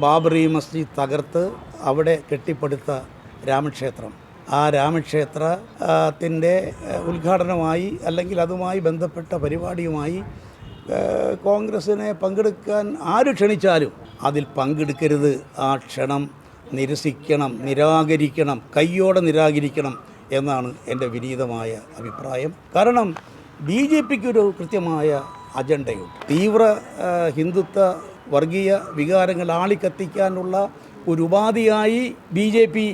ബാബറി മസ്ജിദ് തകർത്ത് അവിടെ കെട്ടിപ്പടുത്ത രാമക്ഷേത്രം. ആ രാമക്ഷേത്രത്തിന്റെ ഉദ്ഘാടനമായി അല്ലെങ്കിൽ അതുമായി ബന്ധപ്പെട്ട പരിപാടിയുമായി കോൺഗ്രസ്സിനെ പങ്കെടുക്കാൻ ആര് ക്ഷണിച്ചാലും അതിൽ പങ്കെടുക്കരുത്. ആ ക്ഷണം നിരസിക്കണം നിരാകരിക്കണം കയ്യോടെ നിരാകരിക്കണം എന്നാണ് എന്റെ വിനീതമായ അഭിപ്രായം. കാരണം ബി ജെ പിക്കൊരു കൃത്യമായ അജണ്ടയുണ്ട്. തീവ്ര ഹിന്ദുത്വ വർഗീയ വികാരങ്ങൾ ആളിക്കത്തിക്കാനുള്ള ഒരു ഉപാധിയായി ബി ജെ പി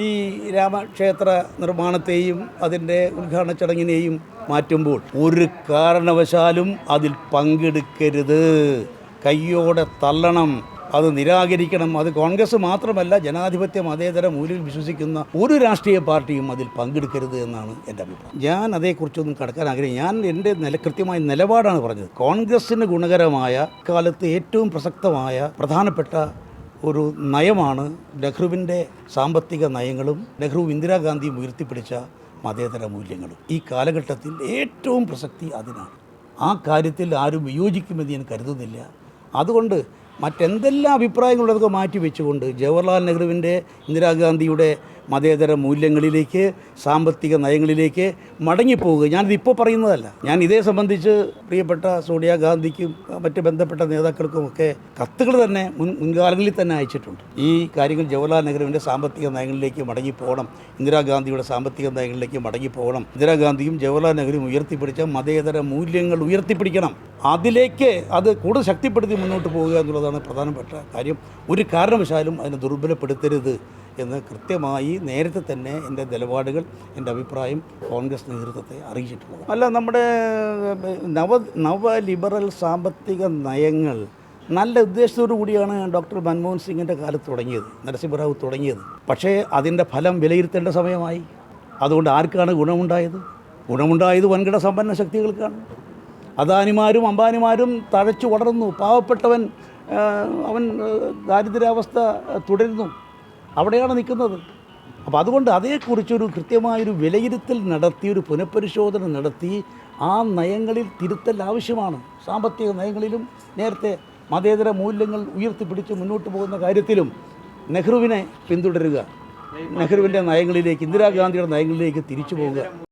ഈ രാമക്ഷേത്ര നിർമ്മാണത്തെയും അതിന്റെ ഉദ്ഘാടന ചടങ്ങിനെയും മാറ്റുമ്പോൾ ഒരു കാരണവശാലും അതിൽ പങ്കെടുക്കരുത്. കയ്യോടെ തള്ളണം. അത് നിരാകരിക്കണം. അത് കോൺഗ്രസ് മാത്രമല്ല ജനാധിപത്യ മതേതര മൂല്യം വിശ്വസിക്കുന്ന ഒരു രാഷ്ട്രീയ പാർട്ടിയും അതിൽ പങ്കെടുക്കരുത് എന്നാണ് എന്റെ അഭിപ്രായം. ഞാൻ അതേക്കുറിച്ചൊന്നും കടക്കാൻ ആഗ്രഹിക്കും ഞാൻ എന്റെ നില കൃത്യമായ നിലപാടാണ് പറഞ്ഞത്. കോൺഗ്രസ്സിന് ഗുണകരമായ കാലത്ത് ഏറ്റവും പ്രസക്തമായ പ്രധാനപ്പെട്ട ഒരു നയമാണ് നെഹ്റുവിന്റെ സാമ്പത്തിക നയങ്ങളും നെഹ്റു ഇന്ദിരാഗാന്ധിയും ഉയർത്തിപ്പിടിച്ച മതേതര മൂല്യങ്ങളും. ഈ കാലഘട്ടത്തിൽ ഏറ്റവും പ്രസക്തി അതിനാണ്. ആ കാര്യത്തിൽ ആരും വിയോജിക്കുമെന്ന് ഞാൻ കരുതുന്നില്ല. അതുകൊണ്ട് മറ്റെന്തെല്ലാം അഭിപ്രായങ്ങളുള്ളതൊക്കെ മാറ്റി വെച്ചുകൊണ്ട് ജവഹർലാൽ നെഹ്റുവിന്റെ ഇന്ദിരാഗാന്ധിയുടെ മതേതര മൂല്യങ്ങളിലേക്ക് സാമ്പത്തിക നയങ്ങളിലേക്ക് മടങ്ങിപ്പോവുക. ഞാനിത് ഇപ്പോൾ പറയുന്നതല്ല. ഞാൻ ഇതേ സംബന്ധിച്ച് പ്രിയപ്പെട്ട സോണിയാഗാന്ധിക്കും മറ്റ് ബന്ധപ്പെട്ട നേതാക്കൾക്കും ഒക്കെ കത്തുകൾ തന്നെ മുൻ മുൻകാലങ്ങളിൽ തന്നെ അയച്ചിട്ടുണ്ട്. ഈ കാര്യങ്ങൾ ജവഹർലാൽ നെഹ്റുവിന്റെ സാമ്പത്തിക നയങ്ങളിലേക്ക് മടങ്ങിപ്പോകണം ഇന്ദിരാഗാന്ധിയുടെ സാമ്പത്തിക നയങ്ങളിലേക്ക് മടങ്ങിപ്പോകണം ഇന്ദിരാഗാന്ധിയും ജവഹർലാൽ നെഹ്റുവും ഉയർത്തിപ്പിടിച്ച മതേതര മൂല്യങ്ങൾ ഉയർത്തിപ്പിടിക്കണം. അതിലേക്ക് അത് കൂടുതൽ ശക്തിപ്പെടുത്തി മുന്നോട്ട് പോവുക എന്നുള്ളതാണ് പ്രധാനപ്പെട്ട കാര്യം. ഒരു കാരണവശാലും അതിനെ ദുർബലപ്പെടുത്തരുത്. എന്ന് കൃത്യമായി നേരത്തെ തന്നെ എന്റെ നിലപാടുകൾ എന്റെ അഭിപ്രായം കോൺഗ്രസ് നേതൃത്വത്തെ അറിയിച്ചിട്ടുള്ളത്. അല്ല നമ്മുടെ നവ നവ ലിബറൽ സാമ്പത്തിക നയങ്ങൾ നല്ല ഉദ്ദേശത്തോടു കൂടിയാണ് ഡോക്ടർ മൻമോഹൻ സിംഗിന്റെ കാലത്ത് തുടങ്ങിയത് നരസിംഹറാവു തുടങ്ങിയത്. പക്ഷേ അതിന്റെ ഫലം വിലയിരുത്തേണ്ട സമയമായി. അതുകൊണ്ട് ആർക്കാണ് ഗുണമുണ്ടായത്? ഗുണമുണ്ടായത് വൻകിട സമ്പന്ന ശക്തികൾക്കാണ്. അദാനിമാരും അംബാനിമാരും തഴച്ചു വളർന്നു. പാവപ്പെട്ടവൻ അവൻ ദാരിദ്ര്യാവസ്ഥ തുടരുന്നു. അവിടെയാണ് നിൽക്കുന്നത്. അപ്പോൾ അതുകൊണ്ട് അതേക്കുറിച്ചൊരു കൃത്യമായൊരു വിലയിരുത്തൽ നടത്തി ഒരു പുനഃപരിശോധന നടത്തി ആ നയങ്ങളിൽ തിരുത്തൽ ആവശ്യമാണ്. സാമ്പത്തിക നയങ്ങളിലും നേരത്തെ മതേതര മൂല്യങ്ങൾ ഉയർത്തിപ്പിടിച്ച് മുന്നോട്ട് പോകുന്ന കാര്യത്തിലും നെഹ്റുവിനെ പിന്തുടരുക. നെഹ്റുവിന്റെ നയങ്ങളിലേക്ക് ഇന്ദിരാഗാന്ധിയുടെ നയങ്ങളിലേക്ക് തിരിച്ചു പോവുക.